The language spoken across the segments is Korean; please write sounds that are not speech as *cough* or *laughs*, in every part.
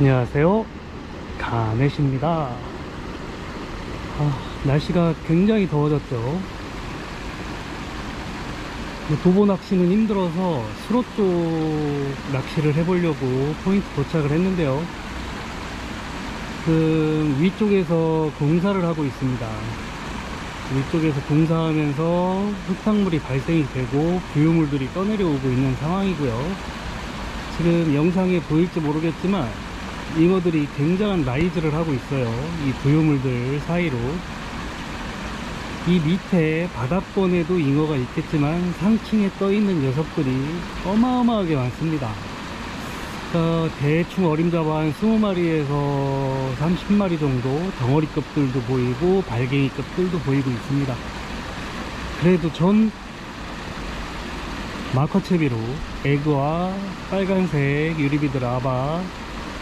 안녕하세요. 가넷입니다. 아, 날씨가 굉장히 더워졌죠. 뭐 도보 낚시는 힘들어서 수로 쪽 낚시를 해보려고 포인트 도착을 했는데요. 그 위쪽에서 공사를 하고 있습니다. 위쪽에서 공사하면서 흙탕물이 발생이 되고 부유물들이 떠내려오고 있는 상황이고요. 지금 영상에 보일지 모르겠지만 잉어들이 굉장한 라이즈를 하고 있어요. 이 부유물들 사이로. 이 밑에 바닥권에도 잉어가 있겠지만 상층에 떠 있는 녀석들이 어마어마하게 많습니다. 어, 대충 어림잡아 한 20마리에서 30마리 정도 덩어리급들도 보이고 발갱이급들도 보이고 있습니다. 그래도 전 마커 채비로 에그와 빨간색 유리비드 라바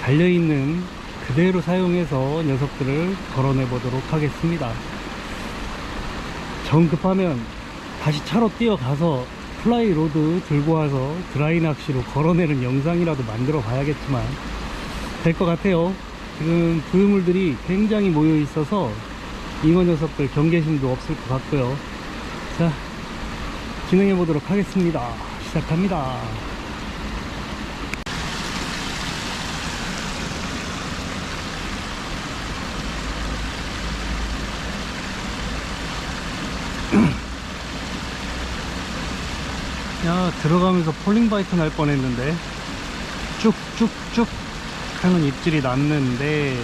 달려있는 그대로 사용해서 녀석들을 걸어내 보도록 하겠습니다. 정 급하면 다시 차로 뛰어가서 플라이 로드 들고 와서 드라이 낚시로 걸어내는 영상이라도 만들어 봐야겠지만 될 것 같아요. 지금 부유물들이 굉장히 모여 있어서 잉어 녀석들 경계심도 없을 것 같고요. 자 진행해 보도록 하겠습니다. 시작합니다 야 들어가면서 폴링 바이트 날 뻔했는데. 쭉쭉쭉 하는 입질이 났는데.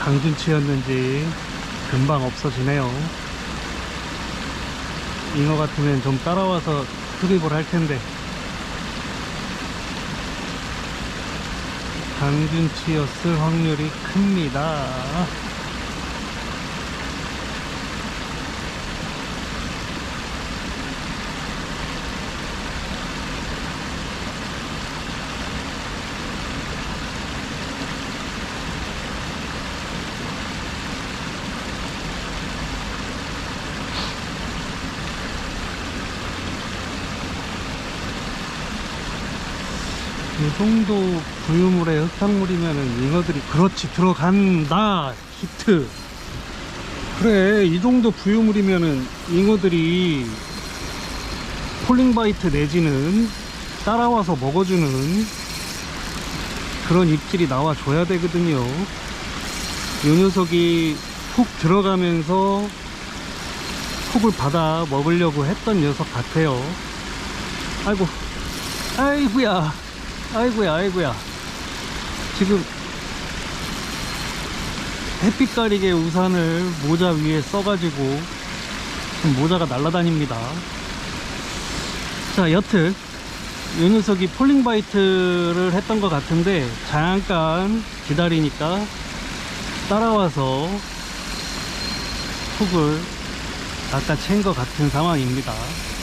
강준치였는지 금방 없어지네요. 잉어 같으면 좀 따라와서 수립을 할 텐데. 강준치였을 확률이 큽니다 이 정도 부유물에 흙탕물이면은 잉어들이 그렇지 들어간다. 히트. 그래 이 정도 부유물이면은 잉어들이 폴링바이트 내지는 따라와서 먹어주는 그런 입질이 나와줘야 되거든요. 이 녀석이 훅 들어가면서 훅을 받아 먹으려고 했던 녀석 같아요. 아이고 아이구야 아이고야 아이고야. 지금 햇빛 가리개 우산을 모자 위에 써가지고 지금 모자가 날아다닙니다. 자 여튼 이 녀석이 폴링 바이트를 했던 것 같은데 잠깐 기다리니까 따라와서 훅을 아까 챈것 같은 상황입니다.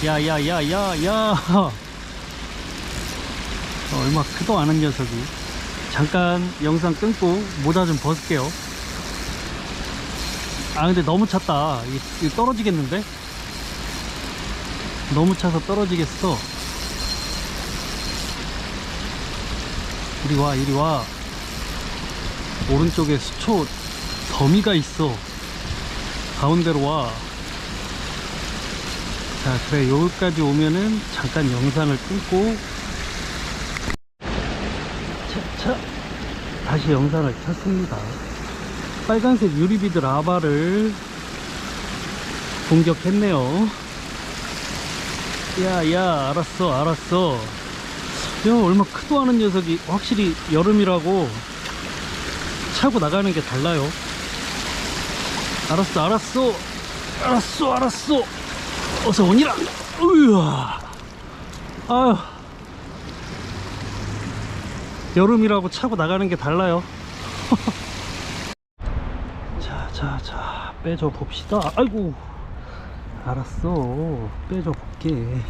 야야야야야. 어, 얼마 크도 않은 녀석이. 잠깐 영상 끊고 모자 좀 벗을게요. 아 근데 너무 찼다. 이, 이 떨어지겠는데? 너무 차서 떨어지겠어. 이리 와 이리 와. 오른쪽에 수초 더미가 있어. 가운데로 와. 자, 그래, 여기까지 오면은 잠깐 영상을 끊고 차, 차, 다시 영상을 켰습니다. 빨간색 유리비드 라바를 공격했네요. 야, 야, 알았어, 알았어. 야, 얼마 크도 않은 녀석이 확실히 여름이라고 차고 나가는 게 달라요. 알았어, 알았어. 알았어, 알았어. 어서 오니라. 으아. 아휴. 여름이라고 차고 나가는 게 달라요. *laughs* 자, 자, 자, 빼줘 봅시다. 아이고. 알았어. 빼줘 볼게.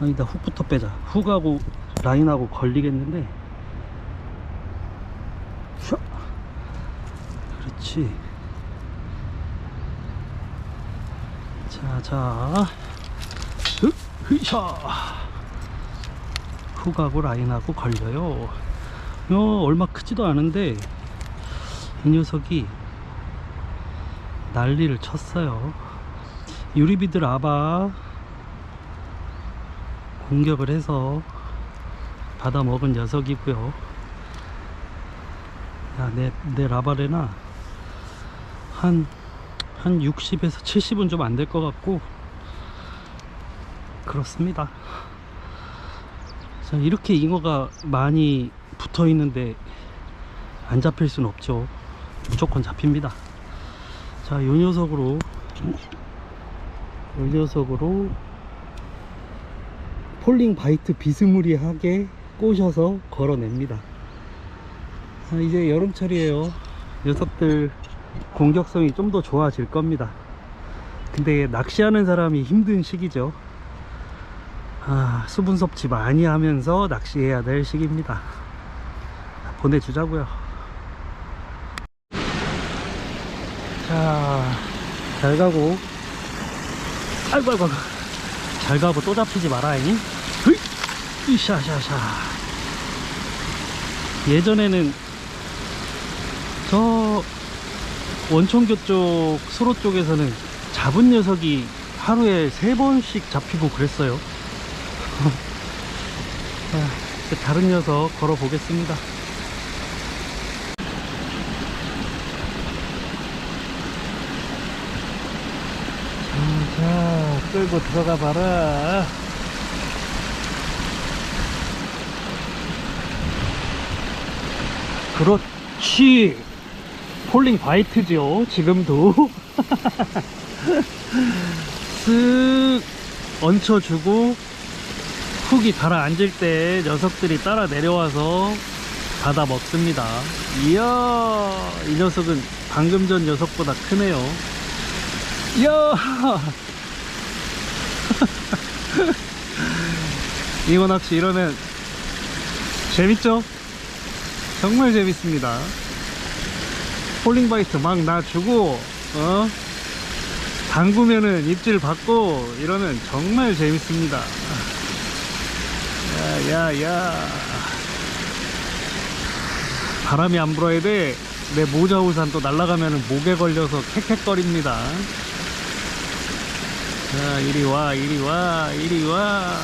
아니다, 훅부터 빼자. 훅하고 라인하고 걸리겠는데. 샤. 그렇지. 자, 자. 으, 흐샤. 훅하고 라인하고 걸려요. 어, 얼마 크지도 않은데 이 녀석이 난리를 쳤어요. 유리비들 아바 공격을 해서 받아 먹은 녀석이고요. 야, 내, 내 라바레나 한, 한 60에서 70은 좀 안 될 것 같고, 그렇습니다. 자, 이렇게 잉어가 많이 붙어 있는데 안 잡힐 수는 없죠. 무조건 잡힙니다. 자, 요 녀석으로, 요 녀석으로 폴링 바이트 비스무리하게 꼬셔서 걸어냅니다. 아, 이제 여름철이에요. 녀석들 공격성이 좀 더 좋아질 겁니다. 근데 낚시하는 사람이 힘든 시기죠. 아, 수분 섭취 많이 하면서 낚시해야 될 시기입니다. 보내주자고요. 자, 잘 가고. 아이고, 아이고, 아이고. 잘 가고 또 잡히지 마라잉. 흐이! 이샤샤샤. 예전에는 저 원청교 쪽, 수로 쪽에서는 잡은 녀석이 하루에 세 번씩 잡히고 그랬어요. 자, 이제 다른 녀석 걸어 보겠습니다. 자, 끌고 들어가 봐라. 그렇지. 폴링 바이트죠. 지금도. *laughs* 쓱 얹혀주고 훅이 가라앉을 때 녀석들이 따라 내려와서 받아 먹습니다. 이야, 이 녀석은 방금 전 녀석보다 크네요. 이야! *laughs* 잉어 낚시 이러면 재밌죠? 정말 재밌습니다. 폴링 바이트 막 놔주고, 어? 담그면은 입질 받고, 이러면 정말 재밌습니다. 야, 야, 야. 바람이 안 불어야 돼. 내 모자 우산 또 날아가면은 목에 걸려서 캑캑거립니다. 자, 이리 와, 이리 와, 이리 와.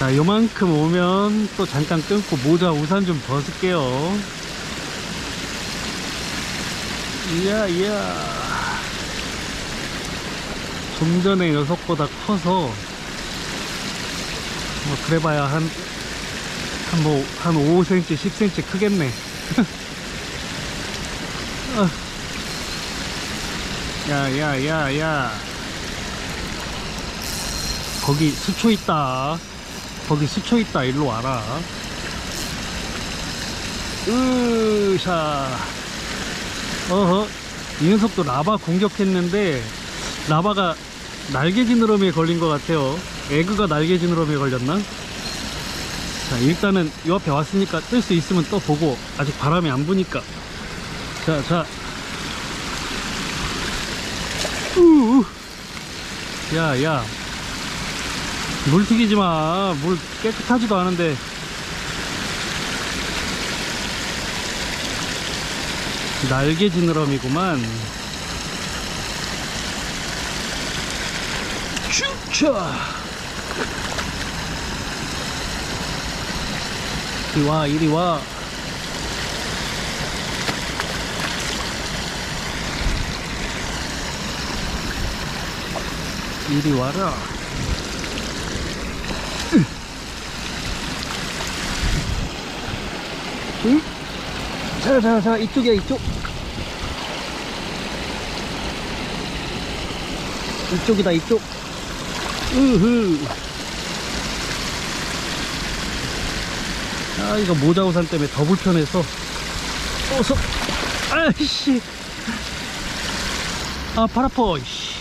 자, 요만큼 오면 또 잠깐 끊고 모자 우산 좀 벗을게요. 이야, 이야. 좀 전에 녀석보다 커서, 뭐, 그래봐야 한, 한 뭐, 한 5cm, 10cm 크겠네. 어. *laughs* 야, 야, 야, 야. 거기 수초 있다. 거기 수초 있다. 일로 와라. 으샤. 어허. 이 녀석도 라바 공격했는데, 라바가 날개 지느러미에 걸린 것 같아요. 에그가 날개 지느러미에 걸렸나? 자, 일단은 이 앞에 왔으니까 뜰 수 있으면 또 보고, 아직 바람이 안 부니까. 자, 자. 우우. 야, 야. 물 튀기지 마. 물 깨끗하지도 않은데. 날개 지느러미구만. 슈차! 이리 와, 이리 와. 이리 와라. 응? 자, 자, 자, 이쪽이야, 이쪽. 이쪽이다, 이쪽. 으흐. 아, 이거 모자 우산 때문에 더 불편해서. 어서. 아이씨. 아, 팔 아파, 씨.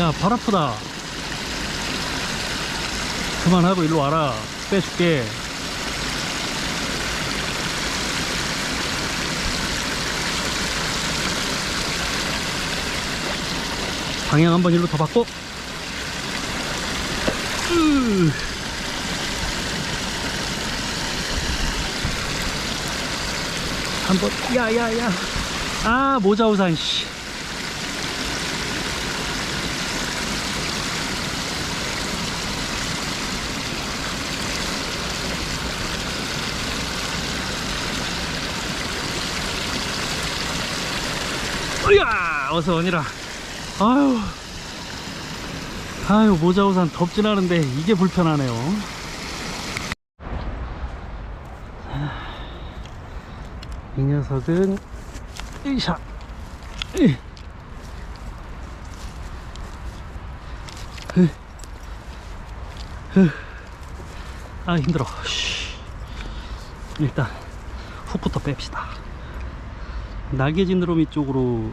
야, 발 아프다. 그만하고 일로 와라. 빼줄게. 방향 한번 일로 더 바꿔. 으. 한번. 야야야. 아 모자 우산 씨. 어서 오니라. 아유. 아유 모자 우산 덥진 않은데 이게 불편하네요 이 녀석은 으샤 으. 으. 으. 아 힘들어 쉬. 일단 훅부터 뺍시다 날개지느러미 쪽으로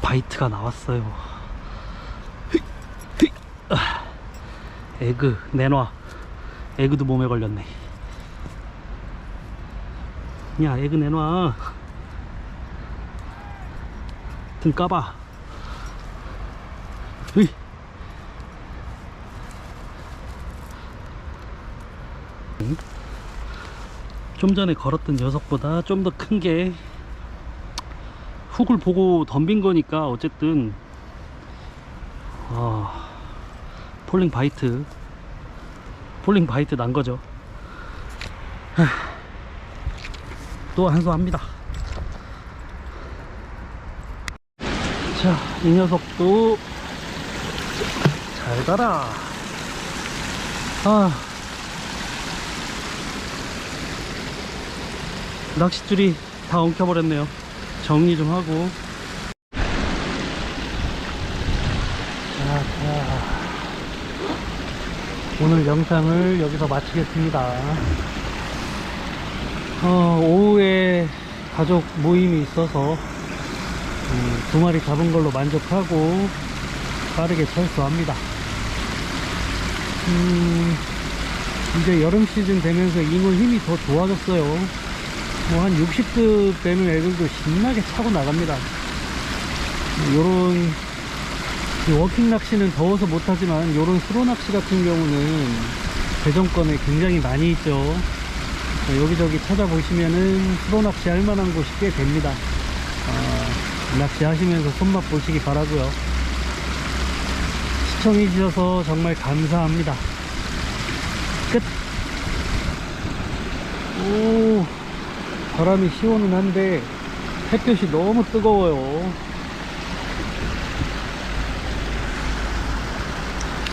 바이트가 나왔어요. 아. 에그 내놔 에그도 몸에 걸렸네 야 에그 내놔. 등 까봐. 으이. 응? 좀 전에 걸었던 녀석보다 좀 더 큰 게 훅을 보고 덤빈 거니까 어쨌든. 아, 폴링 바이트. 폴링 바이트 난 거죠 또 한수합니다. 자 이 녀석도 잘 가라. 아. 낚싯줄이 다 엉켜버렸네요. 정리 좀 하고. 자, 자. 오늘 영상을 여기서 마치겠습니다 어, 오후에 가족 모임이 있어서 음, 두 마리 잡은 걸로 만족하고 빠르게 철수합니다 음, 이제 여름 시즌 되면서 잉어 힘이 더 좋아졌어요 뭐 한 60급 되는 애들도 신나게 차고 나갑니다. 요런 이 워킹 낚시는 더워서 못하지만 요런 스로 낚시 같은 경우는 대전권에 굉장히 많이 있죠. 어, 여기저기 찾아보시면은 스로 낚시 할 만한 곳이 꽤 됩니다. 어, 낚시 하시면서 손맛 보시기 바라고요. 시청해 주셔서 정말 감사합니다. 끝. 오. 바람이 시원은 한데 햇볕이 너무 뜨거워요